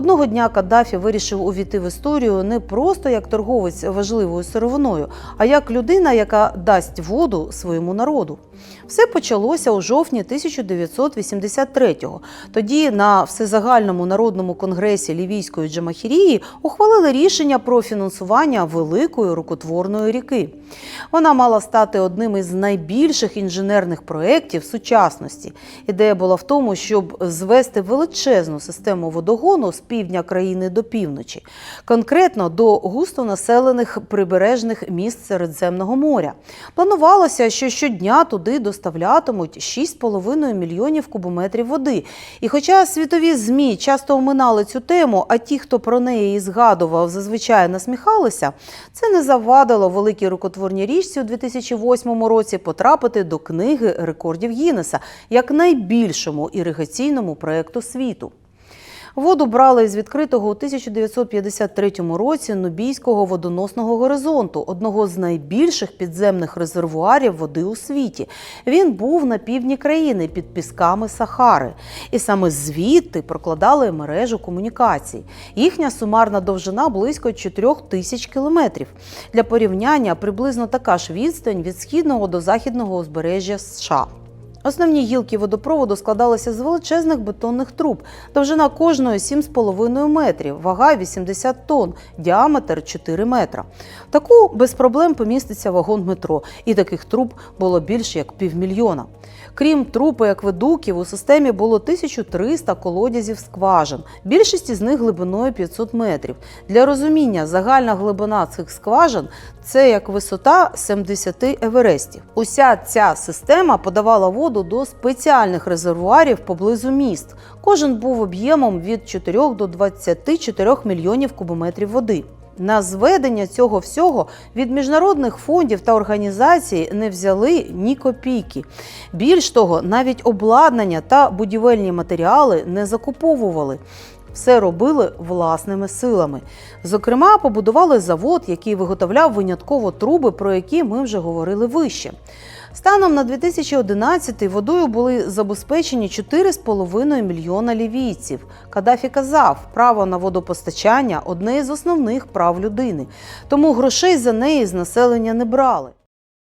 Одного дня Каддафі вирішив увійти в історію не просто як торговець важливою сировиною, а як людина, яка дасть воду своєму народу. Все почалося у жовтні 1983-го. Тоді на всезагальному народному конгресі Лівійської Джамахірії ухвалили рішення про фінансування великої рукотворної ріки. Вона мала стати одним із найбільших інженерних проєктів сучасності. Ідея була в тому, щоб звести величезну систему водогону з півдня країни до півночі, конкретно до густонаселених прибережних міст Середземного моря. Планувалося, що щодня туди доставлятимуть 6,5 мільйонів кубометрів води. І хоча світові ЗМІ часто оминали цю тему, а ті, хто про неї згадував, зазвичай насміхалися, це не завадило великій рукотворній річці у 2008 році потрапити до книги рекордів Гіннеса як найбільшому іригаційному проєкту світу. Воду брали із відкритого у 1953 році Нубійського водоносного горизонту, одного з найбільших підземних резервуарів води у світі. Він був на півдні країни під пісками Сахари. І саме звідти прокладали мережу комунікацій. Їхня сумарна довжина близько 4 тисяч кілометрів. Для порівняння приблизно така ж відстань від східного до західного узбережжя США. Основні гілки водопроводу складалися з величезних бетонних труб. Довжина кожної 7,5 метрів, вага 80 тонн, діаметр 4 метра. Таку без проблем поміститься вагон метро, і таких труб було більше як півмільйона. Крім труб і акведуків, у системі було 1300 колодязів скважин. Більшість із них глибиною 500 метрів. Для розуміння, загальна глибина цих скважин це як висота 70 еверестів. Уся ця система подавала воду до спеціальних резервуарів поблизу міст. Кожен був об'ємом від 4 до 24 мільйонів кубометрів води. На зведення цього всього від міжнародних фондів та організацій не взяли ні копійки. Більш того, навіть обладнання та будівельні матеріали не закуповували. Все робили власними силами. Зокрема, побудували завод, який виготовляв винятково труби, про які ми вже говорили вище. Станом на 2011 водою були забезпечені 4,5 мільйона лівійців. Кадафі казав, право на водопостачання одне із основних прав людини. Тому грошей за неї з населення не брали.